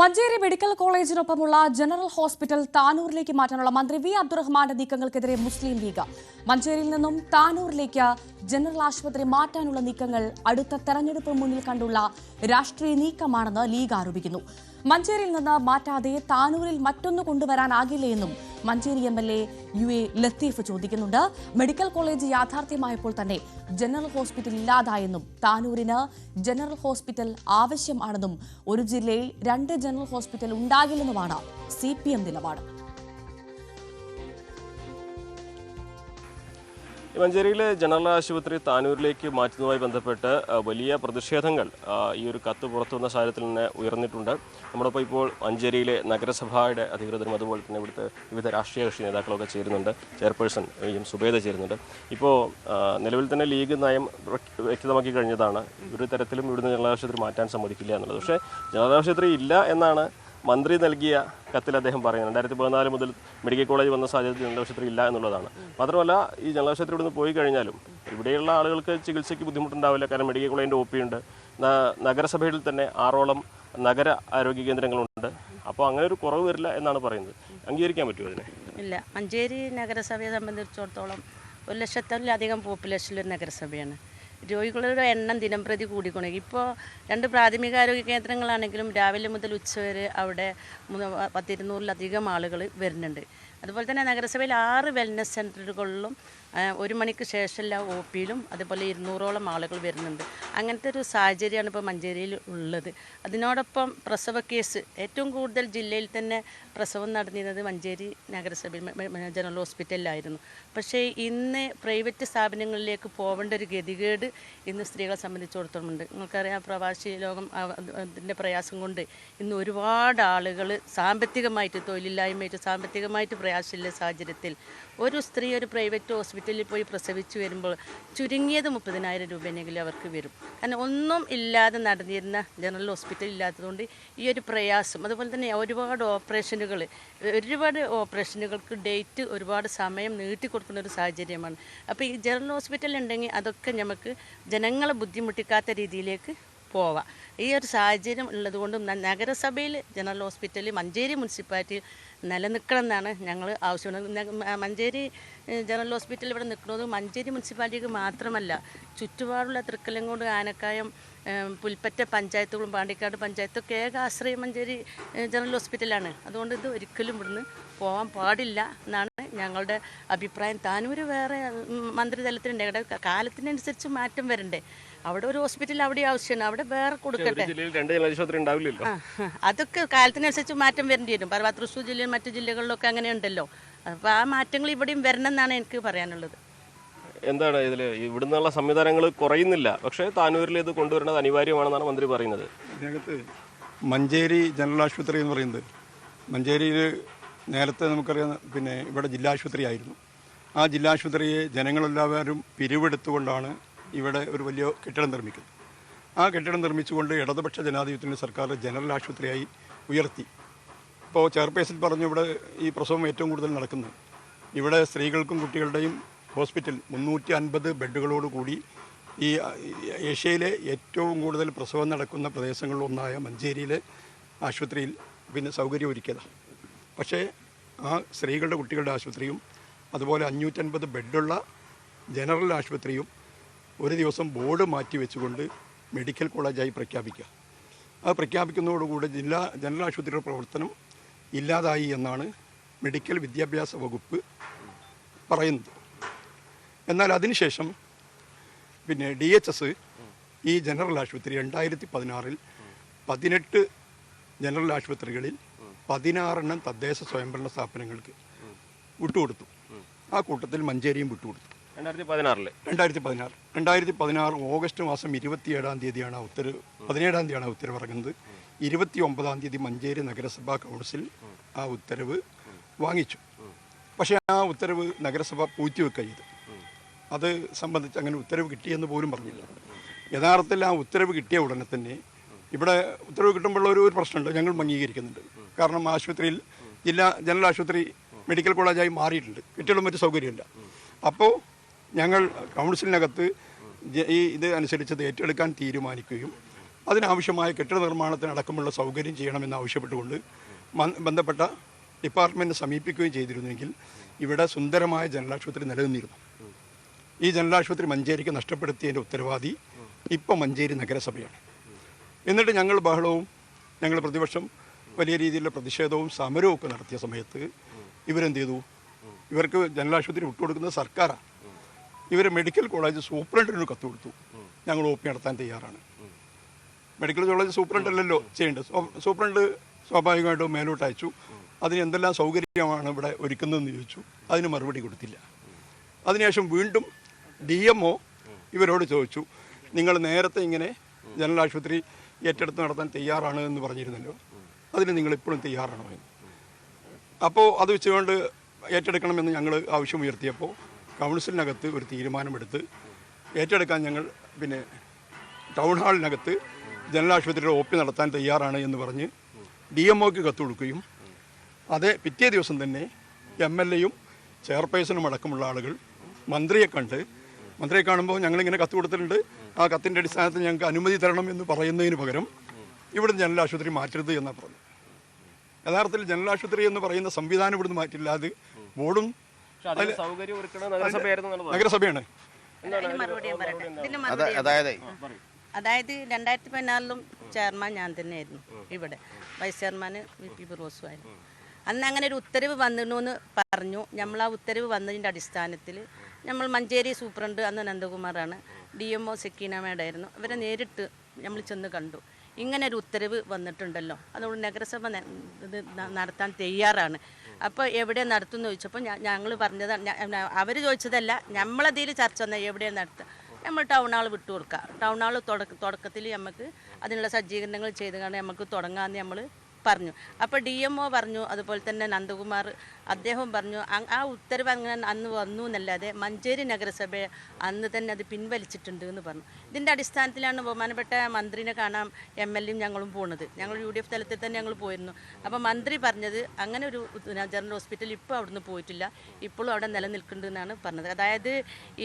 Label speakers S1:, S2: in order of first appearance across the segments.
S1: Manjeri medical കോളേജിനൊപ്പമുള്ള general hospital താനൂരിലേക്ക് മാറ്റാനുള്ള മന്ത്രി വി അബ്ദുറഹ്മാന്റെ നീക്കങ്ങൾക്കെതിരെ മുസ്ലിം ലീഗ്. മഞ്ചേരിയിൽ നിന്നും താനൂരിലേക്ക് ജനറൽ ആശുപത്രി മാറ്റാനുള്ള നീക്കങ്ങൾ അടുത്ത തെരഞ്ഞെടുപ്പ് മുന്നിൽ കണ്ടുള്ള രാഷ്ട്രീയ നീക്കമാണെന്ന് ലീഗ് ആരോപിക്കുന്നു. മഞ്ചേരിയിൽ നിന്ന് മാറ്റാതെ താനൂരിൽ മറ്റൊന്ന് കൊണ്ടുവരാനാകില്ലേ എന്നും Manjeri M L A U A Latheef ചോദിക്കുന്നുണ്ട്. മെഡിക്കൽ കോളേജ് യാഥാർത്ഥ്യമായപ്പോൾ തന്നെ ജനറൽ ഹോസ്പിറ്റൽ ഇല്ലാതായെന്നും താനൂരിന് ജനറൽ ഹോസ്പിറ്റൽ ആവശ്യമാണെന്നും ഒരു ജില്ലയിൽ രണ്ട് ജനറൽ ഹോസ്പിറ്റൽ ഉണ്ടാകില്ലെന്നുമാണ് സി പി എം നിലപാട്.
S2: മഞ്ചേരിയിലെ ജനറൽ ആശുപത്രി താനൂരിലേക്ക് മാറ്റുന്നതുമായി ബന്ധപ്പെട്ട് വലിയ പ്രതിഷേധങ്ങൾ ഈ ഒരു കത്ത് പുറത്തു വന്ന സാഹചര്യത്തിൽ തന്നെ ഉയർന്നിട്ടുണ്ട്. നമ്മളിപ്പോൾ ഇപ്പോൾ മഞ്ചേരിയിലെ നഗരസഭയുടെ അധികൃതരും അതുപോലെ തന്നെ ഇവിടുത്തെ വിവിധ രാഷ്ട്രീയ കക്ഷി നേതാക്കളൊക്കെ ചേരുന്നുണ്ട്. ചെയർപേഴ്സൺ എം സുബേദ ചേരുന്നുണ്ട്. ഇപ്പോൾ നിലവിൽ തന്നെ ലീഗ് നയം വ്യക്തമാക്കി കഴിഞ്ഞതാണ്. ഒരു തരത്തിലും ഇവിടുന്ന് ജനറൽ ആശുപത്രി മാറ്റാൻ സമ്മതിക്കില്ല എന്നുള്ളത്. പക്ഷേ ജനറൽ ആശുപത്രി ഇല്ല എന്നാണ് മന്ത്രി നൽകിയ കത്തിൽ അദ്ദേഹം പറയുന്നത് രണ്ടായിരത്തി പതിനാല് മുതൽ മെഡിക്കൽ കോളേജ് വന്ന സാഹചര്യത്തിൽ ജനറൽ ആശുപത്രി ഇല്ല എന്നുള്ളതാണ്. മാത്രമല്ല ഈ ജനറൽ ആശുപത്രി ഇവിടുന്ന് പോയി കഴിഞ്ഞാലും ഇവിടെയുള്ള ആളുകൾക്ക് ചികിത്സയ്ക്ക് ബുദ്ധിമുട്ടുണ്ടാവില്ല. കാരണം മെഡിക്കൽ കോളേജിന്റെ ഒ പി ഉണ്ട്. നഗരസഭയിൽ തന്നെ ആറോളം നഗര ആരോഗ്യ കേന്ദ്രങ്ങളുണ്ട്. അപ്പോൾ അങ്ങനെ ഒരു കുറവ് വരില്ല എന്നാണ് പറയുന്നത്. അംഗീകരിക്കാൻ പറ്റുമോ അതിനെ?
S3: ഇല്ല. മഞ്ചേരി നഗരസഭയെ സംബന്ധിച്ചിടത്തോളം ഒരു ലക്ഷത്തിലധികം പോപ്പുലേഷനുള്ള നഗരസഭയാണ്. രോഗികളുടെ എണ്ണം ദിനം പ്രതി കൂടിക്കൊണ്ടേ ഇപ്പോൾ രണ്ട് പ്രാഥമിക ആരോഗ്യ കേന്ദ്രങ്ങളാണെങ്കിലും രാവിലെ മുതൽ ഉച്ചവരെ അവിടെ പത്തിരുന്നൂറിലധികം ആളുകൾ വരുന്നുണ്ട്. അതുപോലെ തന്നെ നഗരസഭയിൽ ആറ് വെൽനസ് സെന്ററുകളിലും ഒരു മണിക്ക് ശേഷമുള്ള ഒ പിയിലും അതുപോലെ ഇരുന്നൂറോളം ആളുകൾ വരുന്നുണ്ട്. അങ്ങനത്തെ ഒരു സാഹചര്യമാണ് ഇപ്പോൾ മഞ്ചേരിയിൽ ഉള്ളത്. അതിനോടൊപ്പം പ്രസവ കേസ് ഏറ്റവും കൂടുതൽ ജില്ലയിൽ തന്നെ പ്രസവം നടന്നിരുന്നത് മഞ്ചേരി നഗരസഭ ജനറൽ ഹോസ്പിറ്റലിലായിരുന്നു. പക്ഷേ ഇന്ന് പ്രൈവറ്റ് സ്ഥാപനങ്ങളിലേക്ക് പോകേണ്ട ഒരു ഗതികേട് ഇന്ന് സ്ത്രീകളെ സംബന്ധിച്ചിടത്തോളമുണ്ട് നിങ്ങൾക്കറിയാം പ്രവാസി ലോകം അതിന്റെ പ്രയാസം കൊണ്ട് ഇന്ന് ഒരുപാട് ആളുകൾ സാമ്പത്തികമായിട്ട് തൊഴിലില്ലായ്മയായിട്ട് സാമ്പത്തികമായിട്ട് പ്രയാസമില്ല സാഹചര്യത്തിൽ ഒരു സ്ത്രീ ഒരു പ്രൈവറ്റ് ഹോസ്പിറ്റലിൽ പോയി പ്രസവിച്ചു വരുമ്പോൾ ചുരുങ്ങിയത് മുപ്പതിനായിരം രൂപയെങ്കിലും അവർക്ക് വരും. കാരണം ഒന്നും ഇല്ലാതെ നടന്നിരുന്ന ജനറൽ ഹോസ്പിറ്റൽ ഇല്ലാത്തതുകൊണ്ട് ഈ ഒരു പ്രയാസം. അതുപോലെ തന്നെ ഒരുപാട് ഓപ്പറേഷനുകൾ ഒരുപാട് ഓപ്പറേഷനുകൾക്ക് ഡേറ്റ് ഒരുപാട് സമയം നീട്ടി കൊടുക്കുന്ന ഒരു സാഹചര്യമാണ്. അപ്പോൾ ഈ ജനറൽ ഹോസ്പിറ്റൽ ഉണ്ടെങ്കിൽ അതൊക്കെ നമുക്ക് ജനങ്ങളെ ബുദ്ധിമുട്ടിക്കാത്ത രീതിയിലേക്ക് പോവാം. ഈ ഒരു സാഹചര്യം ഉള്ളതുകൊണ്ടും നഗരസഭയിൽ ജനറൽ ഹോസ്പിറ്റലിൽ മഞ്ചേരി മുനിസിപ്പാലിറ്റി നിലനിൽക്കണം എന്നാണ് ഞങ്ങൾ ആവശ്യപ്പെടുന്നത് മഞ്ചേരി ജനറൽ ഹോസ്പിറ്റൽ ഇവിടെ നിൽക്കുന്നത് മഞ്ചേരി മുനിസിപ്പാലിറ്റിക്ക് മാത്രമല്ല ചുറ്റുപാടുള്ള തൃക്കലങ്ങോട് ആനക്കായം പുൽപ്പറ്റ പഞ്ചായത്തുകളും പാണ്ടിക്കാട് പഞ്ചായത്തൊക്കെ ഏക ആശ്രയം മഞ്ചേരി ജനറൽ ഹോസ്പിറ്റലാണ്. അതുകൊണ്ട് ഇത് ഒരിക്കലും ഇവിടുന്ന് പോകാൻ പാടില്ല എന്നാണ് ഞങ്ങളുടെ അഭിപ്രായം. താനൂർ വേറെ മന്ത്രിതലത്തിലുണ്ട് ഇവിടെ കാലത്തിനനുസരിച്ച് മാറ്റം വരണ്ടേ? അവിടെ ഒരു ഹോസ്പിറ്റൽ അവിടെ ആവശ്യമാണ് അവിടെ വേറെ കൊടുക്കട്ടെ?
S2: ജില്ലയിൽ രണ്ട് ഉണ്ടാവില്ലല്ലോ.
S3: അതൊക്കെ കാലത്തിനനുസരിച്ച് മാറ്റം വരേണ്ടി വരും. പർവ തൃശ്ശൂർ ജില്ലയിൽ മറ്റു ജില്ലകളിലൊക്കെ അങ്ങനെ ഉണ്ടല്ലോ. അപ്പോൾ ആ മാറ്റങ്ങൾ ഇവിടെയും വരണം എന്നാണ് എനിക്ക് പറയാനുള്ളത്.
S2: എന്താണ് ഇതിൽ ഇവിടുന്നുള്ള സംവിധാനങ്ങൾ കുറയുന്നില്ല. പക്ഷേ താനൂരിൽ ഇത് കൊണ്ടുവരുന്നത് അനിവാര്യമാണെന്നാണ് മന്ത്രി പറയുന്നത്.
S4: ഇതിനകത്ത് മഞ്ചേരി ജനറൽ ആശുപത്രി എന്ന് പറയുന്നത്. മഞ്ചേരിയിൽ നേരത്തെ നമുക്കറിയാം പിന്നെ ഇവിടെ ജില്ലാ ആശുപത്രി ആയിരുന്നു. ആ ജില്ലാ ആശുപത്രിയെ ജനങ്ങളെല്ലാവരും പിരിവെടുത്തുകൊണ്ടാണ് ഇവിടെ ഒരു വലിയ കെട്ടിടം നിർമ്മിക്കുന്നു. ആ കെട്ടിടം നിർമ്മിച്ചുകൊണ്ട് ഇടതുപക്ഷ ജനാധിപത്യത്തിന്റെ സർക്കാർ ജനറൽ ആശുപത്രിയായി ഉയർത്തി. ഇപ്പോൾ ചെയർപേഴ്സൺ പറഞ്ഞു ഇവിടെ ഈ പ്രസവം ഏറ്റവും കൂടുതൽ നടക്കുന്നു. ഇവിടെ സ്ത്രീകൾക്കും കുട്ടികളുടെയും ഹോസ്പിറ്റൽ മുന്നൂറ്റി അൻപത് ബെഡുകളോട് കൂടി ഈ ഏഷ്യയിലെ ഏറ്റവും കൂടുതൽ പ്രസവം നടക്കുന്ന പ്രദേശങ്ങളിലൊന്നായ മഞ്ചേരിയിലെ ആശുപത്രിയിൽ പിന്നെ സൗകര്യം ഒരുക്കിയതാണ്. പക്ഷേ ആ സ്ത്രീകളുടെ കുട്ടികളുടെ ആശുപത്രിയും അതുപോലെ അഞ്ഞൂറ്റൻപത് ബെഡുള്ള ജനറൽ ആശുപത്രിയും ഒരു ദിവസം ബോർഡ് മാറ്റി വെച്ചുകൊണ്ട് മെഡിക്കൽ കോളേജായി പ്രഖ്യാപിക്കുക. അത് പ്രഖ്യാപിക്കുന്നതോടുകൂടി ജില്ലാ ജനറൽ ആശുപത്രിയുടെ പ്രവർത്തനം ഇല്ലാതായി എന്നാണ് മെഡിക്കൽ വിദ്യാഭ്യാസ വകുപ്പ് പറയുന്നത്. എന്നാൽ അതിനുശേഷം പിന്നെ ഡി എച്ച് എസ് ഈ ജനറൽ ആശുപത്രി രണ്ടായിരത്തി പതിനാറിൽ പതിനെട്ട് ജനറൽ ആശുപത്രികളിൽ പതിനാറെണ്ണം തദ്ദേശ സ്വയംഭരണ സ്ഥാപനങ്ങൾക്ക് വിട്ടുകൊടുത്തു. ആ കൂട്ടത്തിൽ മഞ്ചേരിയും വിട്ടുകൊടുത്തു.
S2: രണ്ടായിരത്തി
S4: പതിനാറ്. രണ്ടായിരത്തി പതിനാറ് ഓഗസ്റ്റ് മാസം ഇരുപത്തിയേഴാം തീയതിയാണ് ആ ഉത്തരവ്. പതിനേഴാം തീയതിയാണ് ഉത്തരവ് ഇറങ്ങുന്നത്. ഇരുപത്തി ഒമ്പതാം തീയതി മഞ്ചേരി നഗരസഭാ കൗൺസിൽ ആ ഉത്തരവ് വാങ്ങിച്ചു. പക്ഷേ ആ ഉത്തരവ് നഗരസഭ പൂറ്റിവെക്കുക ചെയ്തു അത് സംബന്ധിച്ച് അങ്ങനെ ഉത്തരവ് കിട്ടിയെന്ന് പോലും പറഞ്ഞില്ല. യഥാർത്ഥത്തിൽ ആ ഉത്തരവ് കിട്ടിയ ഉടനെ തന്നെ ഇവിടെ ഉത്തരവ് കിട്ടുമ്പോഴുള്ള ഒരു ഒരു പ്രശ്നമുണ്ട്. ഞങ്ങൾ അംഗീകരിക്കുന്നുണ്ട് കാരണം ആശുപത്രിയിൽ ജില്ലാ ജനറൽ ആശുപത്രി മെഡിക്കൽ കോളേജായി മാറിയിട്ടുണ്ട്. കെട്ടിടം മറ്റു സൗകര്യമില്ല. അപ്പോൾ ഞങ്ങൾ കൗൺസിലിനകത്ത് ഈ ഇത് അനുസരിച്ച് ഏറ്റെടുക്കാൻ തീരുമാനിക്കുകയും അതിനാവശ്യമായ കെട്ടിട നിർമ്മാണത്തിനടക്കമുള്ള സൗകര്യം ചെയ്യണമെന്ന് ആവശ്യപ്പെട്ടുകൊണ്ട് ബന്ധപ്പെട്ട ഡിപ്പാർട്ട്മെന്റ് സമീപിക്കുകയും ചെയ്തിരുന്നുവെങ്കിൽ ഇവിടെ സുന്ദരമായ ജനലാശുപത്രി നിലനിന്നിരുന്നു. ഈ ജനലാശുപത്രി മഞ്ചേരിക്ക് നഷ്ടപ്പെടുത്തിയതിന്റെ ഉത്തരവാദി ഇപ്പം മഞ്ചേരി നഗരസഭയാണ്. എന്നിട്ട് ഞങ്ങൾ ബഹളവും ഞങ്ങൾ പ്രതിപക്ഷം വലിയ രീതിയിലുള്ള പ്രതിഷേധവും സമരവും ഒക്കെ നടത്തിയ സമയത്ത് ഇവരെന്ത് ചെയ്തു? ഇവർക്ക് ജനലാശുപത്രി വിട്ടുകൊടുക്കുന്നത് സർക്കാരാണ്. ഇവർ മെഡിക്കൽ കോളേജ് സൂപ്രണ്ടിന് കത്ത് കൊടുത്തു. ഞങ്ങൾ ഒ പി നടത്താൻ തയ്യാറാണ്. മെഡിക്കൽ കോളേജ് സൂപ്രണ്ട് അല്ലല്ലോ ചെയ്യേണ്ടത് സൂപ്രണ്ട് സ്വാഭാവികമായിട്ടും മേലോട്ട് അയച്ചു. അതിന് എന്തെല്ലാം സൗകര്യമാണ് ഇവിടെ ഒരുക്കുന്നതെന്ന് ചോദിച്ചു. അതിന് മറുപടി കൊടുത്തില്ല. അതിനുശേഷം വീണ്ടും ഡി എം ഒ ഇവരോട് ചോദിച്ചു നിങ്ങൾ നേരത്തെ ഇങ്ങനെ ജനറൽ ആശുപത്രി ഏറ്റെടുത്ത് നടത്താൻ തയ്യാറാണ് എന്ന് പറഞ്ഞിരുന്നല്ലോ. അതിന് നിങ്ങൾ ഇപ്പോഴും തയ്യാറാണോ? എന്ന്. അപ്പോൾ അത് വെച്ചുകൊണ്ട് ഏറ്റെടുക്കണമെന്ന് ഞങ്ങൾ ആവശ്യം ഉയർത്തിയപ്പോൾ കൗൺസിലിനകത്ത് ഒരു തീരുമാനമെടുത്ത് ഏറ്റെടുക്കാൻ ഞങ്ങൾ പിന്നെ ടൗൺ ഹാളിനകത്ത് ജനറൽ ആശുപത്രിയുടെ ഒ പി നടത്താൻ തയ്യാറാണ് എന്ന് പറഞ്ഞ് ഡി എം ഒക്ക് കത്ത് കൊടുക്കുകയും അതേ പിറ്റേ ദിവസം തന്നെ എം എൽ എയും ചെയർപേഴ്സണും അടക്കമുള്ള ആളുകൾ മന്ത്രിയെ കണ്ട് മന്ത്രിയെ കാണുമ്പോൾ ഞങ്ങളിങ്ങനെ കത്ത് കൊടുത്തിട്ടുണ്ട്. ആ കത്തിന്റെ അടിസ്ഥാനത്തിൽ ഞങ്ങൾക്ക് അനുമതി തരണം എന്ന് പറയുന്നതിന് പകരം ഇവിടെ ജനറൽ ആശുപത്രി മാറ്റരുത് എന്നാണ് പറഞ്ഞത്. യഥാർത്ഥത്തിൽ ജനറൽ ആശുപത്രി എന്ന് പറയുന്ന സംവിധാനം ഇവിടുന്ന് മാറ്റില്ല. അത് ബോർഡും നഗരസഭയാണ്
S5: അതായത്
S3: അതായത് രണ്ടായിരത്തി പതിനാറിലും ചെയർമാൻ ഞാൻ തന്നെയായിരുന്നു ഇവിടെ. വൈസ് ചെയർമാൻ വി പി ഫിറോസുമായിരുന്നു അന്ന് അങ്ങനെ ഒരു ഉത്തരവ് വന്നിരുന്നു എന്ന് പറഞ്ഞു. നമ്മൾ ആ ഉത്തരവ് വന്നതിന്റെ അടിസ്ഥാനത്തിൽ നമ്മൾ മഞ്ചേരി സൂപ്രണ്ട് അന്ന് നന്ദകുമാറാണ് ഡി എം ഒ സെക്കീന മേഡായിരുന്നു. അവരെ നേരിട്ട് നമ്മൾ ചെന്ന് കണ്ടു. ഇങ്ങനെ ഒരു ഉത്തരവ് വന്നിട്ടുണ്ടല്ലോ. അതുകൊണ്ട് നഗരസഭ ഇത് നടത്താൻ തയ്യാറാണ്. അപ്പോൾ എവിടെ നടത്തുമെന്ന് ചോദിച്ചപ്പോൾ ഞങ്ങൾ പറഞ്ഞത് അവർ ചോദിച്ചതല്ല നമ്മളതിൽ ചർച്ച വന്നാൽ എവിടെ നടത്തുക നമ്മൾ ടൗൺ ഹാൾ വിട്ടു കൊടുക്കുക ടൗൺ ഹാൾ തുടക്ക തുടക്കത്തിൽ നമുക്ക് അതിനുള്ള സജ്ജീകരണങ്ങൾ ചെയ്ത് കാരണം നമുക്ക് തുടങ്ങാമെന്ന് നമ്മൾ പറഞ്ഞു. അപ്പോൾ ഡി എം ഒ പറഞ്ഞു അതുപോലെ തന്നെ നന്ദകുമാർ അദ്ദേഹം പറഞ്ഞു ആ ഉത്തരവ് അങ്ങനെ അന്ന് വന്നു എന്നല്ലാതെ മഞ്ചേരി നഗരസഭ അന്ന് തന്നെ അത് പിൻവലിച്ചിട്ടുണ്ട് എന്ന് പറഞ്ഞു. ഇതിന്റെ അടിസ്ഥാനത്തിലാണ് ബഹുമാനപ്പെട്ട മന്ത്രിനെ കാണാൻ എം എൽ എയും ഞങ്ങളും പോണത്. ഞങ്ങൾ യു ഡി എഫ് തലത്തിൽ തന്നെ ഞങ്ങൾ പോയിരുന്നു. അപ്പോൾ മന്ത്രി പറഞ്ഞത് അങ്ങനെ ഒരു ജനറൽ ഹോസ്പിറ്റൽ ഇപ്പോൾ അവിടുന്ന് പോയിട്ടില്ല. ഇപ്പോഴും അവിടെ നിലനിൽക്കുന്നുണ്ട് എന്നാണ് പറഞ്ഞത്. അതായത്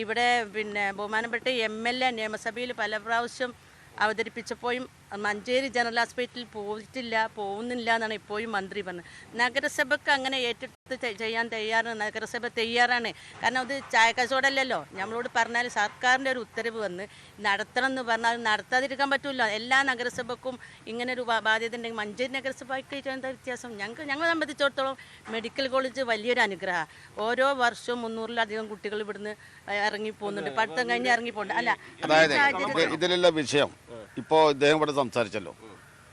S3: ഇവിടെ പിന്നെ ബഹുമാനപ്പെട്ട എം എൽ എ നിയമസഭയിൽ പല പ്രാവശ്യം അവതരിപ്പിച്ചപ്പോഴും മഞ്ചേരി ജനറൽ ഹോസ്പിറ്റലിൽ പോയിട്ടില്ല പോകുന്നില്ല എന്നാണ് ഇപ്പോഴും മന്ത്രി പറഞ്ഞത്. നഗരസഭയ്ക്ക് അങ്ങനെ ഏറ്റെടുത്ത് ചെ- ചെയ്യാൻ തയ്യാറാണ്. നഗരസഭ തയ്യാറാണ്. കാരണം അത് ചായ കച്ചവടമല്ലല്ലോ നമ്മളോട് പറഞ്ഞാൽ സർക്കാരിന്റെ ഒരു ഉത്തരവ് വന്ന് നടത്തണം എന്ന് പറഞ്ഞാൽ നടത്താതിരിക്കാൻ പറ്റില്ല എല്ലാ നഗരസഭക്കും ഇങ്ങനെ ഒരു ബാധ്യത ഉണ്ടെങ്കിൽ മഞ്ചേരി നഗരസഭയ്ക്ക് എന്താ വ്യത്യാസം? ഞങ്ങൾക്ക് ഞങ്ങളെ സംബന്ധിച്ചിടത്തോളം മെഡിക്കൽ കോളേജ് വലിയൊരു അനുഗ്രഹം ഓരോ വർഷവും മുന്നൂറിലധികം കുട്ടികൾ ഇവിടുന്ന് ഇറങ്ങി പോകുന്നുണ്ട് പഠിത്തം കഴിഞ്ഞ് ഇറങ്ങി പോകുന്നുണ്ട് അല്ല
S5: അതായത് ഇതിലുള്ള വിഷയം ഇപ്പോൾ ഇദ്ദേഹം ഇവിടെ സംസാരിച്ചല്ലോ.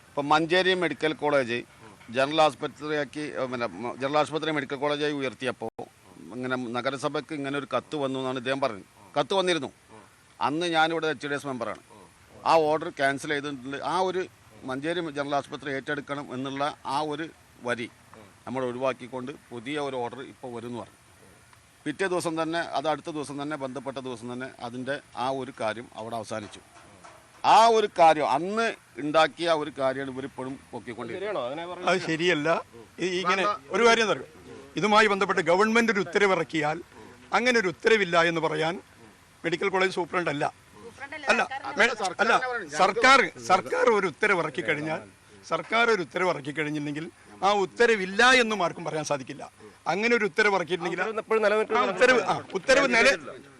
S5: ഇപ്പം മഞ്ചേരി മെഡിക്കൽ കോളേജ് ജനറൽ ആശുപത്രിയാക്കി പിന്നെ ജനറൽ ആശുപത്രി മെഡിക്കൽ കോളേജായി ഉയർത്തിയപ്പോൾ ഇങ്ങനെ നഗരസഭയ്ക്ക് ഇങ്ങനെ ഒരു കത്ത് വന്നു എന്നാണ് ഇദ്ദേഹം പറഞ്ഞത്. കത്ത് വന്നിരുന്നു. അന്ന് ഞാനിവിടെ എച്ച് ഡി എസ് മെമ്പറാണ്. ആ ഓർഡർ ക്യാൻസൽ ചെയ്തിട്ടുണ്ട്. ആ ഒരു മഞ്ചേരി ജനറൽ ആശുപത്രി ഏറ്റെടുക്കണം എന്നുള്ള ആ ഒരു വരി നമ്മൾ ഒഴിവാക്കിക്കൊണ്ട് പുതിയ ഒരു ഓർഡർ ഇപ്പോൾ വരും എന്ന് പറഞ്ഞു. പിറ്റേ ദിവസം തന്നെ അത് അടുത്ത ദിവസം തന്നെ ബന്ധപ്പെട്ട ദിവസം തന്നെ അതിന്റെ ആ ഒരു കാര്യം അവിടെ അവസാനിച്ചു. ആ ഒരു കാര്യം അന്ന് ഉണ്ടാക്കിയ ഒരു കാര്യമാണ് ഇവരിപ്പോഴും പൊക്കിക്കൊണ്ടിരിക്കുന്നത്.
S4: അത് ശരിയല്ല. ഇങ്ങനെ ഒരു കാര്യം എന്താ ഇതുമായി ബന്ധപ്പെട്ട് ഗവൺമെന്റ് ഒരു ഉത്തരവിറക്കിയാൽ അങ്ങനെ ഒരു ഉത്തരവില്ല എന്ന് പറയാൻ മെഡിക്കൽ കോളേജ് സൂപ്രണ്ട് അല്ല. അല്ല അല്ല സർക്കാർ സർക്കാർ ഒരു ഉത്തരവ് ഇറക്കി കഴിഞ്ഞാൽ സർക്കാർ ഒരു ഉത്തരവ് ഇറക്കി കഴിഞ്ഞില്ലെങ്കിൽ ആ ഉത്തരവില്ല എന്നും ആർക്കും പറയാൻ സാധിക്കില്ല. അങ്ങനെ ഒരു ഉത്തരവ് ഇറക്കിയിട്ടുണ്ടെങ്കിൽ ആ ഉത്തരവ് ആ ഉത്തരവ് നില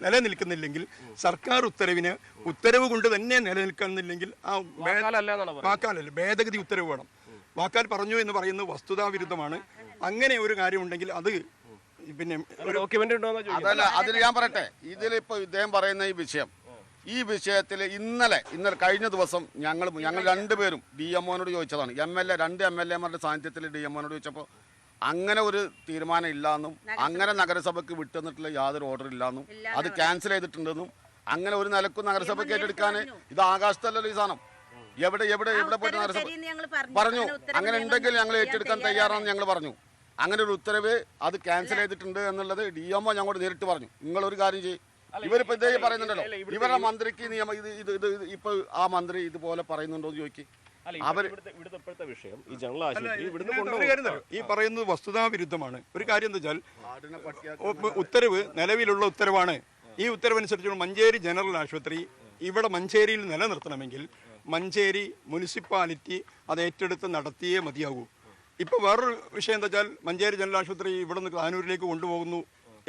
S4: നിലനിൽക്കുന്നില്ലെങ്കിൽ സർക്കാർ ഉത്തരവിന് ഉത്തരവ് കൊണ്ട് തന്നെ നിലനിൽക്കുന്നില്ലെങ്കിൽ ആ
S2: വാക്കാലല്ല
S4: ഭേദഗതി ഉത്തരവ് വേണം. വാക്കാൽ പറഞ്ഞു എന്ന് പറയുന്നത് വസ്തുതാ വിരുദ്ധമാണ്. അങ്ങനെ ഒരു കാര്യമുണ്ടെങ്കിൽ അത് പിന്നെ
S2: ഒരു ഡോക്യുമെന്റ് ഉണ്ടോ
S5: അതല്ല അതിൽ ഞാൻ പറയട്ടെ. ഇതിലിപ്പോ ഇദ്ദേഹം പറയുന്ന ഈ വിഷയം. ഈ വിഷയത്തിൽ ഇന്നലെ ഇന്നലെ കഴിഞ്ഞ ദിവസം ഞങ്ങൾ ഞങ്ങൾ രണ്ടുപേരും ഡി എം ഒനോട് ചോദിച്ചതാണ്. എം എൽ എ രണ്ട് എം എൽ എമാരുടെ സാന്നിധ്യത്തിൽ ഡി എം ഒനോട് ചോദിച്ചപ്പോൾ അങ്ങനെ ഒരു തീരുമാനം ഇല്ലാന്നും അങ്ങനെ നഗരസഭയ്ക്ക് വിട്ടുതന്നിട്ടുള്ള യാതൊരു ഓർഡർ ഇല്ലാന്നും അത് ക്യാൻസൽ ചെയ്തിട്ടുണ്ടെന്നും അങ്ങനെ ഒരു നിലക്കും നഗരസഭയ്ക്ക് ഏറ്റെടുക്കാൻ ഇത് ആകാശത്തല്ലല്ലോ ഈ സാധനം. എവിടെ എവിടെ എവിടെ പോയിട്ട് നഗരസഭ പറഞ്ഞു.
S3: അങ്ങനെ
S5: ഉണ്ടെങ്കിൽ ഞങ്ങൾ ഏറ്റെടുക്കാൻ തയ്യാറാണെന്ന് ഞങ്ങൾ പറഞ്ഞു. അങ്ങനെ ഒരു ഉത്തരവ് അത് ക്യാൻസൽ ചെയ്തിട്ടുണ്ട് എന്നുള്ളത് ഡി എം ഒ ഞങ്ങളോട് നേരിട്ട് പറഞ്ഞു. നിങ്ങളൊരു കാര്യം ചെയ്യും. ഇവരിപ്പോ ഇതേ പറയുന്നുണ്ടല്ലോ. ഇവരുടെ മന്ത്രിക്ക് നിയമം ഇത് ഇത് ഇത് ഇപ്പൊ ആ മന്ത്രി ഇതുപോലെ പറയുന്നുണ്ടോ എന്ന് ചോദിക്കും.
S2: ഈ ജനറൽ വസ്തുതാ വിരുദ്ധമാണ്
S4: ഒരു കാര്യം ഈ പറയുന്നത് വസ്തുതാവിരുദ്ധമാണ് ഒരു കാര്യം എന്താ വെച്ചാൽ ഉത്തരവ് നിലവിലുള്ള ഉത്തരവാണ്. ഈ ഉത്തരവനുസരിച്ചുള്ള മഞ്ചേരി ജനറൽ ആശുപത്രി ഇവിടെ മഞ്ചേരിയിൽ നിലനിർത്തണമെങ്കിൽ മഞ്ചേരി മുനിസിപ്പാലിറ്റി അത് ഏറ്റെടുത്ത് നടത്തിയേ മതിയാകൂ. ഇപ്പോൾ വേറൊരു വിഷയം എന്താ വെച്ചാൽ മഞ്ചേരി ജനറൽ ആശുപത്രി ഇവിടെ നിന്ന് താനൂരിലേക്ക് കൊണ്ടുപോകുന്നു.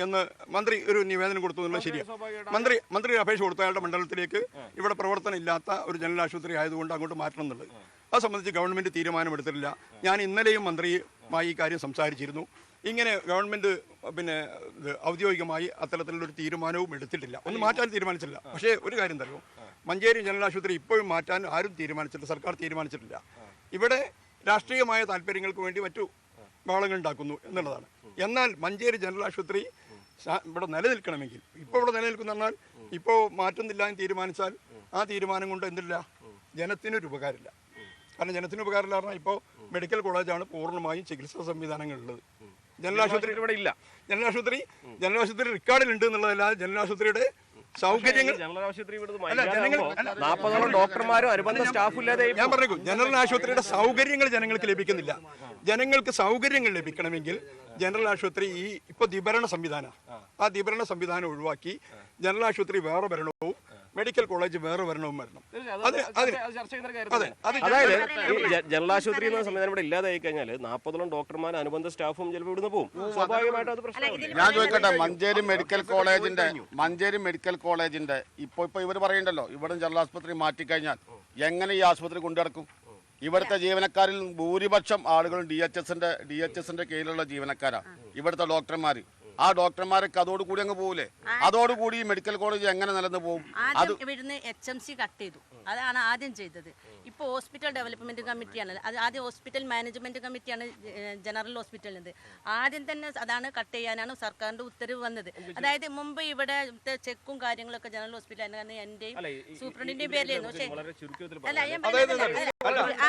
S4: എന്ന് മന്ത്രി ഒരു നിവേദനം കൊടുത്തു എന്നുള്ളത് ശരിയാണ് മന്ത്രി മന്ത്രി അപേക്ഷ കൊടുത്തു അയാളുടെ മണ്ഡലത്തിലേക്ക്. ഇവിടെ പ്രവർത്തനം ഇല്ലാത്ത ഒരു ജനറൽ ആശുപത്രി ആയതുകൊണ്ട് അങ്ങോട്ട് മാറ്റണം എന്നുള്ളത്. അത് സംബന്ധിച്ച് ഗവൺമെന്റ് തീരുമാനമെടുത്തിട്ടില്ല. ഞാൻ ഇന്നലെയും മന്ത്രിയുമായി ഈ കാര്യം സംസാരിച്ചിരുന്നു. ഇങ്ങനെ ഗവൺമെന്റ് പിന്നെ ഔദ്യോഗികമായി അത്തരത്തിലുള്ളൊരു തീരുമാനവും എടുത്തിട്ടില്ല. ഒന്ന് മാറ്റാൻ തീരുമാനിച്ചില്ല പക്ഷേ ഒരു കാര്യം തരുമോ മഞ്ചേരി ജനറൽ ആശുപത്രി ഇപ്പോഴും മാറ്റാൻ ആരും തീരുമാനിച്ചിട്ടില്ല സർക്കാർ തീരുമാനിച്ചിട്ടില്ല. ഇവിടെ രാഷ്ട്രീയമായ താല്പര്യങ്ങൾക്ക് വേണ്ടി മറ്റു ബഹളങ്ങൾ ഉണ്ടാക്കുന്നു എന്നുള്ളതാണ്. എന്നാൽ മഞ്ചേരി ജനറൽ ആശുപത്രി ഇവിടെ നിലനിൽക്കണമെങ്കിൽ. ഇപ്പോൾ ഇവിടെ നിലനിൽക്കുന്ന പറഞ്ഞാൽ ഇപ്പോൾ മാറ്റുന്നില്ല എന്ന് തീരുമാനിച്ചാൽ ആ തീരുമാനം കൊണ്ട് എന്തില്ല? ജനത്തിനൊരു ഉപകാരമില്ല. കാരണം ജനത്തിന് ഉപകാരമില്ല പറഞ്ഞാൽ ഇപ്പോൾ മെഡിക്കൽ കോളേജാണ് പൂർണമായും ചികിത്സാ സംവിധാനങ്ങളുള്ളത്. ജനറൽ ആശുപത്രി
S2: ഇവിടെ ഇല്ല.
S4: ജനറൽ ആശുപത്രി ജനറൽ ആശുപത്രി റെക്കോർഡിലുണ്ട് എന്നുള്ളതല്ലാതെ ജനറൽ ആശുപത്രിയുടെ സൗകര്യങ്ങൾ
S2: നാൽപ്പതോളം ഡോക്ടർമാരും അനുബന്ധ സ്റ്റാഫ് ഇല്ലാതെ
S4: ഞാൻ പറഞ്ഞു ജനറൽ ആശുപത്രിയുടെ സൗകര്യങ്ങൾ ജനങ്ങൾക്ക് ലഭിക്കുന്നില്ല. ജനങ്ങൾക്ക് സൗകര്യങ്ങൾ ലഭിക്കണമെങ്കിൽ ജനറൽ ആശുപത്രി ഈ ഇപ്പൊ ദിഭരണ സംവിധാനം. ആ ദിഭരണ സംവിധാനം ഒഴിവാക്കി ജനറൽ ആശുപത്രി വേറെ വരണവും മെഡിക്കൽ കോളേജ് വേറെ വരണവും വരണം. അത്
S2: അതായത് ആശുപത്രി എന്ന സംവിധാനം ഇവിടെ ഇല്ലാതായി കഴിഞ്ഞാൽ നാൽപ്പതോളം ഡോക്ടർമാർ അനുബന്ധ സ്റ്റാഫും ചിലപ്പോൾ ഇവിടുന്ന് പോകും. സ്വാഭാവികമായിട്ട് അത് പ്രശ്നമാണ്
S5: ഞാൻ ചോദിക്കട്ടെ മഞ്ചേരി മെഡിക്കൽ കോളേജിന്റെ മഞ്ചേരി മെഡിക്കൽ കോളേജിന്റെ ഇപ്പൊ ഇപ്പൊ ഇവർ പറയണ്ടല്ലോ ഇവിടെ ജനറൽ ആശുപത്രി മാറ്റിക്കഴിഞ്ഞാൽ എങ്ങനെ ഈ ആശുപത്രി കൊണ്ടുനടക്കും ഇവിടുത്തെ ജീവനക്കാരിൽ ഭൂരിപക്ഷം ആളുകളും ഡി എച്ച് എസിന്റെ ഡി എച്ച് എസിന്റെ കീഴിലുള്ള ജീവനക്കാരാണ് ഇവിടുത്തെ ഡോക്ടർമാർ ആ ഡോക്ടർമാരൊക്കെ അതോടുകൂടി അങ്ങ് പോകൂലേ അതോടുകൂടി ഈ മെഡിക്കൽ കോളേജ് എങ്ങനെ നിലന്ന് പോകും
S3: അത് ഇവിടുന്ന് എച്ച് എം സി കട്ട് ചെയ്തു. അതാണ് ആദ്യം ചെയ്തത്. ഇപ്പോൾ ഹോസ്പിറ്റൽ ഡെവലപ്മെന്റ് കമ്മിറ്റിയാണ്. അത് ആദ്യം ഹോസ്പിറ്റൽ മാനേജ്മെന്റ് കമ്മിറ്റിയാണ് ജനറൽ ഹോസ്പിറ്റലിന്റെത്. ആദ്യം തന്നെ അതാണ് കട്ട് ചെയ്യാനാണ് സർക്കാരിന്റെ ഉത്തരവ് വന്നത്. അതായത് മുമ്പ് ഇവിടെ ചെക്കും കാര്യങ്ങളൊക്കെ ജനറൽ ഹോസ്പിറ്റലാണ് കാരണം എന്റെയും സൂപ്രണ്ടിന്റെയും പേരിലായിരുന്നു. പക്ഷേ അല്ല ഞാൻ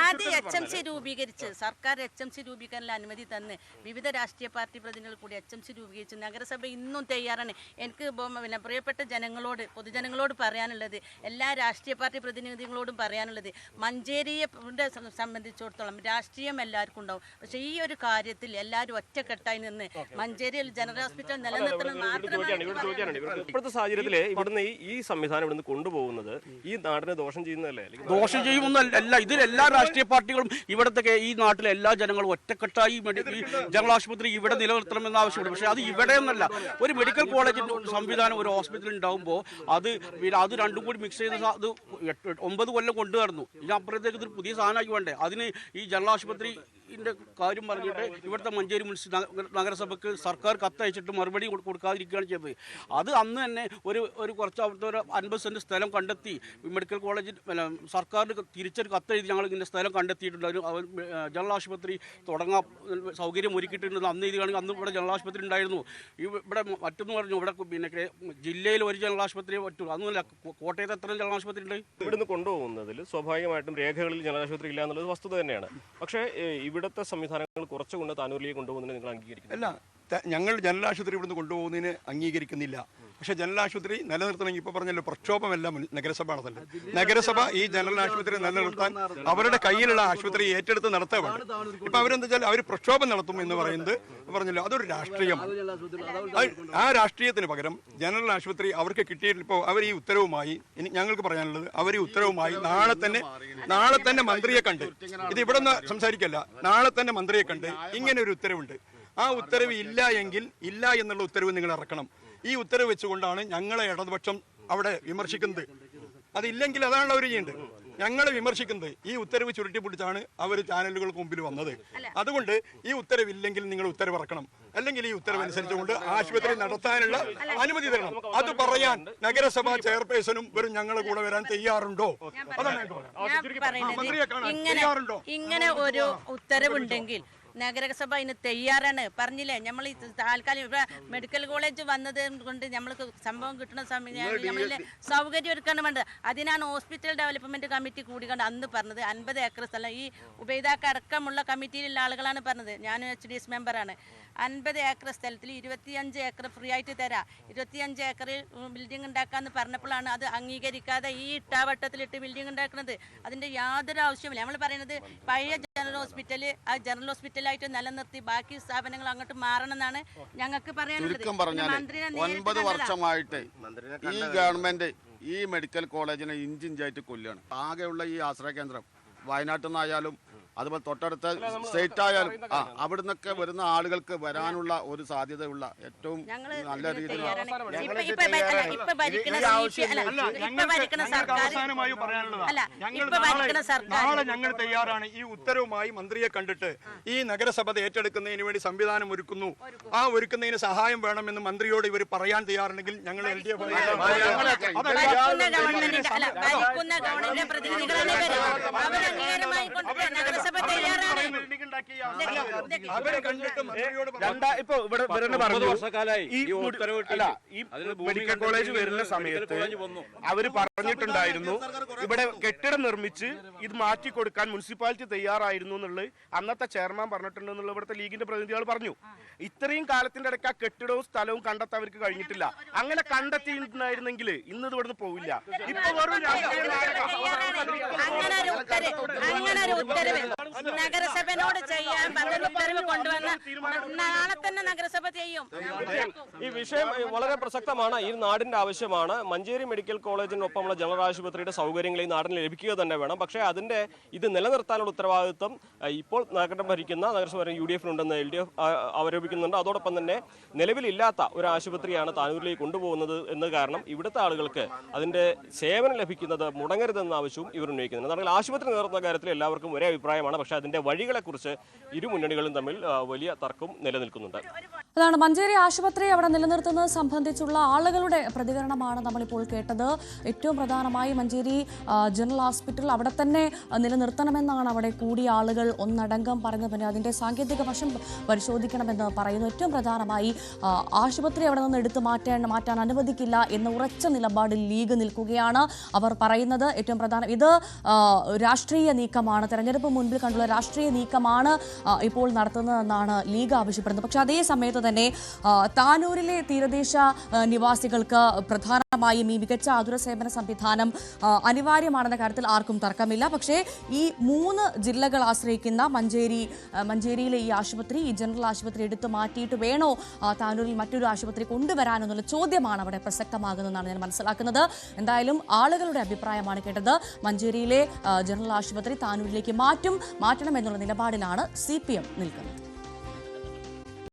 S3: ആദ്യം എച്ച് എം സി രൂപീകരിച്ച് സർക്കാർ എച്ച് എം സി രൂപീകരണ അനുമതി തന്ന് വിവിധ രാഷ്ട്രീയ പാർട്ടി പ്രതിനിധികൾ കൂടി എച്ച് എം സി രൂപീകരിച്ച് നഗരസഭ ഇന്നും തയ്യാറാണ്. എനിക്ക് പിന്നെ പ്രിയപ്പെട്ട ജനങ്ങളോട് പൊതുജനങ്ങളോട് പറയാനുള്ളത് എല്ലാ രാഷ്ട്രീയ പാർട്ടി പ്രതിനിധികളോടും പറയാനുള്ളത് മഞ്ചേരിയെ സംബന്ധിച്ചിടത്തോളം രാഷ്ട്രീയം എല്ലാവർക്കും ഉണ്ടാവും. പക്ഷേ ഈ ഒരു കാര്യത്തിൽ എല്ലാവരും ഒറ്റക്കെട്ടായി നിന്ന് മഞ്ചേരിയിൽ ജനറൽ ഹോസ്പിറ്റൽ നിലനിർത്തണം
S2: ഇപ്പോഴത്തെ സാഹചര്യത്തിൽ ഇവിടുന്ന് ഈ സംവിധാനം ഇവിടുന്ന് കൊണ്ടുപോകുന്നത് ഈ നാടിനെ ദോഷം ചെയ്യുന്നതല്ലേ?
S6: ദോഷം ചെയ്യുമെന്നല്ല അല്ല ഇതിൽ എല്ലാ രാഷ്ട്രീയ പാർട്ടികളും ഇവിടുത്തെ ഈ നാട്ടിലെ എല്ലാ ജനങ്ങളും ഒറ്റക്കെട്ടായി മെഡി- ജനറൽ ആശുപത്രി ഇവിടെ നിലനിർത്തണമെന്ന് ആവശ്യപ്പെടും പക്ഷേ അത് ഇവിടെ ഒന്നല്ല ഒരു മെഡിക്കൽ കോളേജിന്റെ സംവിധാനം ഒരു ഹോസ്പിറ്റൽ ഉണ്ടാകുമ്പോൾ അത് അത് രണ്ടും കൂടി മിക്സ് ചെയ്ത് അത് ഒമ്പത് കൊല്ലം കൊണ്ടു നടന്നു ഇനി അപ്പുറത്തേക്ക് ഇതൊരു പുതിയ സാധനമാക്കി വേണ്ടേ? അതിന് ഈ ജനറൽ ആശുപത്രിന്റെ കാര്യം പറഞ്ഞിട്ട് ഇവിടുത്തെ മഞ്ചേരി മുനിസിപ്പൽ നഗരസഭയ്ക്ക് സർക്കാർ കത്തയച്ചിട്ട് മറുപടി കൊടുക്കാതിരിക്കുകയാണ് ചെയ്തത്. അത് അന്ന് തന്നെ ഒരു ഒരു കുറച്ച് അവിടുത്തെ ഒരു അൻപത് സെന്റ് സ്ഥലം കണ്ടെത്തി. മെഡിക്കൽ കോളേജിൽ സർക്കാരിന് തിരിച്ചൊരു കത്തെഴുതി ഞങ്ങൾ ഇങ്ങനെ സ്ഥലം കണ്ടെത്തിയിട്ടുണ്ട്. ഒരു ജനറൽ ആശുപത്രി തുടങ്ങാൻ സൗകര്യം ഒരുക്കിയിട്ടുണ്ട്. അന്ന് ഇതാണെങ്കിൽ അന്ന് ഇവിടെ ജനറൽ ആശുപത്രി ഉണ്ടായിരുന്നു. ഇവിടെ മറ്റൊന്ന് പറഞ്ഞു ഇവിടെ പിന്നെ ജില്ലയിൽ ഒരു ജനറൽ ആശുപത്രി പറ്റുള്ളൂ അതൊന്നുമല്ല കോട്ടയത്ത് എത്ര ജനറൽ ആശുപത്രി ഉണ്ട്?
S2: ഇവിടുന്ന് കൊണ്ടുപോകുന്നതിൽ സ്വാഭാവികമായിട്ടും രേഖകളിൽ ജനറൽ ആശുപത്രി ഇല്ല എന്നുള്ളത് വസ്തുത തന്നെയാണ്. പക്ഷേ ഏഹ്, ഇവിടുത്തെ സംവിധാനങ്ങൾ കുറച്ചുകൊണ്ട് താനൂരിലേക്ക് കൊണ്ടുപോകുന്നതിന് നിങ്ങൾ അംഗീകരിക്കുന്നു
S4: അല്ല ഞങ്ങൾ ജനറൽ ആശുപത്രി ഇവിടുന്ന് കൊണ്ടുപോകുന്നതിന് അംഗീകരിക്കുന്നില്ല. പക്ഷേ ജനറൽ ആശുപത്രി നിലനിർത്തണമെങ്കിൽ ഇപ്പോൾ പറഞ്ഞല്ലോ പ്രക്ഷോഭമല്ല നഗരസഭ നടത്തല്ലേ നഗരസഭ ഈ ജനറൽ ആശുപത്രി നിലനിർത്താൻ അവരുടെ കയ്യിലുള്ള ആശുപത്രി ഏറ്റെടുത്ത് നടത്തുക വേണ്ട ഇപ്പം അവരെന്താ വെച്ചാൽ അവർ പ്രക്ഷോഭം നടത്തും എന്ന് പറയുന്നത് പറഞ്ഞല്ലോ അതൊരു രാഷ്ട്രീയമാണ് ആ രാഷ്ട്രീയത്തിന് പകരം ജനറൽ ആശുപത്രി അവർക്ക് കിട്ടിയിട്ടിപ്പോൾ അവർ ഈ ഉത്തരവുമായി ഇനി ഞങ്ങൾക്ക് പറയാനുള്ളത് അവർ ഈ ഉത്തരവുമായി നാളെ തന്നെ നാളെ തന്നെ മന്ത്രിയെ കണ്ട് ഇത് ഇവിടെ നിന്ന് സംസാരിക്കല്ല. നാളെ തന്നെ മന്ത്രിയെ കണ്ട് ഇങ്ങനെ ഒരു ഉത്തരവുണ്ട്. ആ ഉത്തരവ് ഇല്ല എങ്കിൽ ഇല്ല എന്നുള്ള ഉത്തരവ് നിങ്ങൾ ഇറക്കണം. ഈ ഉത്തരവ് വെച്ചുകൊണ്ടാണ് ഞങ്ങളെ ഇടതുപക്ഷം അവിടെ വിമർശിക്കുന്നത്. അതില്ലെങ്കിൽ അതാണ് അവർ ചെയ്യേണ്ടത്. ഞങ്ങളെ വിമർശിക്കുന്നത് ഈ ഉത്തരവ് ചുരുട്ടിപ്പിടിച്ചാണ് അവർ ചാനലുകൾക്ക് മുമ്പിൽ വന്നത്. അതുകൊണ്ട് ഈ ഉത്തരവില്ലെങ്കിൽ നിങ്ങൾ ഉത്തരവ് ഇറക്കണം. അല്ലെങ്കിൽ ഈ ഉത്തരവ് അനുസരിച്ചുകൊണ്ട് ആശുപത്രി നടത്താനുള്ള അനുമതി തരണം. അത് പറയാൻ നഗരസഭാ ചെയർപേഴ്സണും വരും ഞങ്ങളുടെ കൂടെ വരാൻ തയ്യാറുണ്ടോ?
S3: ഇങ്ങനെ ഒരു ഉത്തരവുണ്ടെങ്കിൽ നഗരസഭ ഇന്ന് തയ്യാറാണ്. പറഞ്ഞില്ലേ? നമ്മൾ ഈ താൽക്കാലിക ഇവിടെ മെഡിക്കൽ കോളേജ് വന്നത് കൊണ്ട് നമ്മൾക്ക് സംഭവം കിട്ടുന്ന സമയം നമ്മളിലെ സൗകര്യം ഒരുക്കാണ് വേണ്ടത്. അതിനാണ് ഹോസ്പിറ്റൽ ഡെവലപ്മെന്റ് കമ്മിറ്റി കൂടി കണ്ട് അന്ന് പറഞ്ഞത്. അൻപത് ഏക്കർ സ്ഥലം. ഈ ഉപേതാക്ക അടക്കമുള്ള കമ്മിറ്റിയിലുള്ള ആളുകളാണ് പറഞ്ഞത്. ഞാനും എച്ച് ഡി എസ് മെമ്പറാണ്. അൻപത് ഏക്കർ സ്ഥലത്തിൽ ഇരുപത്തിയഞ്ച് ഏക്കർ ഫ്രീ ആയിട്ട് തരാം. ഇരുപത്തിയഞ്ച് ഏക്കറിൽ ബിൽഡിംഗ് ഉണ്ടാക്കാന്ന് പറഞ്ഞപ്പോഴാണ് അത് അംഗീകരിക്കാതെ ഈ ഇട്ടാവട്ടത്തിലിട്ട് ബിൽഡിംഗ് ഉണ്ടാക്കുന്നത്. അതിന്റെ യാതൊരു ആവശ്യമില്ല നമ്മൾ പറയുന്നത് പഴയ ജനറൽ ഹോസ്പിറ്റൽ ആ ജനറൽ ഹോസ്പിറ്റൽ ലെവലായിട്ട് നിലനിർത്തി ബാക്കി സ്ഥാപനങ്ങൾ അങ്ങോട്ട് മാറണമെന്നാണ് ഞങ്ങൾക്ക് പറയാനുള്ളത്.
S5: ഒൻപത് വർഷമായിട്ട് ഈ ഗവൺമെന്റ് ഈ മെഡിക്കൽ കോളേജിനെ ഇഞ്ചിഞ്ചായിട്ട് കൊല്ലുകയാണ്. ആകെയുള്ള ഈ ആശ്രയ കേന്ദ്രം വയനാട്ടിൽ നിന്നായാലും അതുപോലെ തൊട്ടടുത്ത സ്റ്റേറ്റ് ആയാലും ആ അവിടുന്നൊക്കെ വരുന്ന ആളുകൾക്ക് വരാനുള്ള ഒരു സാധ്യതയുള്ള ഏറ്റവും നല്ല
S3: രീതിയിലാണ്
S4: ഞങ്ങൾ തയ്യാറാണ്. ഈ ഉത്തരവുമായി മന്ത്രിയെ കണ്ടിട്ട് ഈ നഗരസഭ ഏറ്റെടുക്കുന്നതിന് വേണ്ടി സംവിധാനം ഒരുക്കുന്നു. ആ ഒരുക്കുന്നതിന് സഹായം വേണമെന്ന് മന്ത്രിയോട് ഇവർ പറയാൻ തയ്യാറുണ്ടെങ്കിൽ ഞങ്ങൾ എൽ ഡി എഫ്
S3: ഭരിക്കുന്ന ഗവൺമെന്റിന്റെ ഭരിക്കുന്ന ഗവൺമെന്റിന്റെ പ്രതിനിധികളാണ് കൊണ്ടുവരാൻ നഗരസഭ തയ്യാറാണ്
S7: ഇപ്പൊ ഇവിടെ പറഞ്ഞു.
S2: വർഷക്കാലായി
S7: ഈ മെഡിക്കൽ കോളേജ് വരുന്ന സമയത്ത് അവർ പറഞ്ഞിട്ടുണ്ടായിരുന്നു ഇവിടെ കെട്ടിടം നിർമ്മിച്ച് ഇത് മാറ്റി കൊടുക്കാൻ മുനിസിപ്പാലിറ്റി തയ്യാറായിരുന്നു എന്നുള്ളത് അന്നത്തെ ചെയർമാൻ പറഞ്ഞിട്ടുണ്ടെന്നുള്ള ഇവിടുത്തെ ലീഗിന്റെ പ്രതിനിധികൾ പറഞ്ഞു. ഇത്രയും കാലത്തിന്റെ ഇടയ്ക്ക് ആ കെട്ടിടവും സ്ഥലവും കണ്ടെത്താൻ അവർക്ക് കഴിഞ്ഞിട്ടില്ല. അങ്ങനെ കണ്ടെത്തിയിട്ടുണ്ടായിരുന്നെങ്കിൽ ഇന്ന് ഇത് ഇവിടുന്ന് പോവില്ല. ഇപ്പൊ വെറും
S3: അങ്ങനെ ഒരു ഉത്തരവ്. നഗരസഭനോട് ചെയ്യാൻ പദ്ധതി ഉത്തരവ് കൊണ്ടുവന്ന് നാളെ തന്നെ നഗരസഭ ചെയ്യും.
S2: ഈ വിഷയം വളരെ പ്രസക്തമാണ്. ഈ നാടിന്റെ ആവശ്യമാണ്. മഞ്ചേരി മെഡിക്കൽ കോളേജിനൊപ്പമുള്ള ജനറൽ ആശുപത്രിയുടെ സൗകര്യങ്ങൾ ഈ നാടിന് ലഭിക്കുക തന്നെ വേണം. പക്ഷേ അതിന്റെ ഇത് നിലനിർത്താനുള്ള ഉത്തരവാദിത്വം ഇപ്പോൾ നഗരം ഭരിക്കുന്ന നഗരസഭ യു ഡി എഫിനുണ്ടെന്ന് എൽ ഡി എഫ് ആരോപിക്കുന്നുണ്ട്. അതോടൊപ്പം തന്നെ നിലവിലില്ലാത്ത ഒരു ആശുപത്രിയാണ് താനൂരിലേക്ക് കൊണ്ടുപോകുന്നത് എന്ന കാരണം ഇവിടുത്തെ ആളുകൾക്ക് അതിന്റെ സേവനം ലഭിക്കുന്നത് മുടങ്ങരുതെന്ന ആവശ്യവും ഇവർ ഉന്നയിക്കുന്നുണ്ട്. ആശുപത്രി നിലനിർത്തുന്ന കാര്യത്തിൽ എല്ലാവർക്കും ഒരേ അഭിപ്രായമാണ്. പക്ഷേ അതിന്റെ വഴികളെക്കുറിച്ച് ഇരു മുന്നണികളും തമ്മിൽ വലിയ തർക്കം നിലനിൽക്കുന്നുണ്ട്.
S1: അതാണ് മഞ്ചേരി ആശുപത്രി അവിടെ നിലനിർത്തുന്നത് സംബന്ധിച്ചുള്ള ആളുകളുടെ പ്രതികരണമാണ് നമ്മളിപ്പോൾ കേട്ടത്. ഏറ്റവും പ്രധാനമായി മഞ്ചേരി ജനറൽ ഹോസ്പിറ്റൽ അവിടെ തന്നെ നിലനിർത്തണമെന്നാണ് അവിടെ കൂടിയ ആളുകൾ ഒന്നടങ്കം പറഞ്ഞത് പിന്നെ അതിന്റെ സാങ്കേതിക വശം പരിശോധിക്കണമെന്ന് പറയുന്നു. ഏറ്റവും പ്രധാനമായി ആശുപത്രി അവിടെ നിന്ന് എടുത്തു മാറ്റാൻ മാറ്റാൻ അനുവദിക്കില്ല എന്ന ഉറച്ച നിലപാടിൽ ലീഗ് നിൽക്കുകയാണ് അവർ പറയുന്നത്. ഏറ്റവും പ്രധാനം ഇത് രാഷ്ട്രീയ നീക്കമാണ്. തെരഞ്ഞെടുപ്പ് മുൻപിൽ കണ്ടുള്ള രാഷ്ട്രീയ നീക്കമാണ് ഇപ്പോൾ നടത്തുന്നതെന്നാണ് ലീഗ് ആവശ്യപ്പെടുന്നത്. പക്ഷേ അതേ സമയത്ത് തന്നെ താനൂരിലെ തീരദേശ നിവാസികൾക്ക് നിവാസികൾക്ക് പ്രധാനമായും ഈ മികച്ച ആതുര സേവന സംവിധാനം അനിവാര്യമാണെന്ന കാര്യത്തിൽ ആർക്കും തർക്കമില്ല. പക്ഷേ ഈ മൂന്ന് ജില്ലകൾ ആശ്രയിക്കുന്ന മഞ്ചേരി മഞ്ചേരിയിലെ ഈ ആശുപത്രി ഈ ജനറൽ ആശുപത്രി എടുത്തു മാറ്റിയിട്ട് വേണോ താനൂരിൽ മറ്റൊരു ആശുപത്രി കൊണ്ടുവരാനെന്നുള്ള ചോദ്യമാണ് അവിടെ പ്രസക്തമാകുന്നതെന്നാണ് ഞാൻ മനസ്സിലാക്കുന്നത്. എന്തായാലും ആളുകളുടെ അഭിപ്രായമാണ് കേട്ടത്. മഞ്ചേരിയിലെ ജനറൽ ആശുപത്രി താനൂരിലേക്ക് മാറ്റും മാറ്റണം എന്നുള്ള നിലപാടിലാണ് സി നിൽക്കുന്നത്.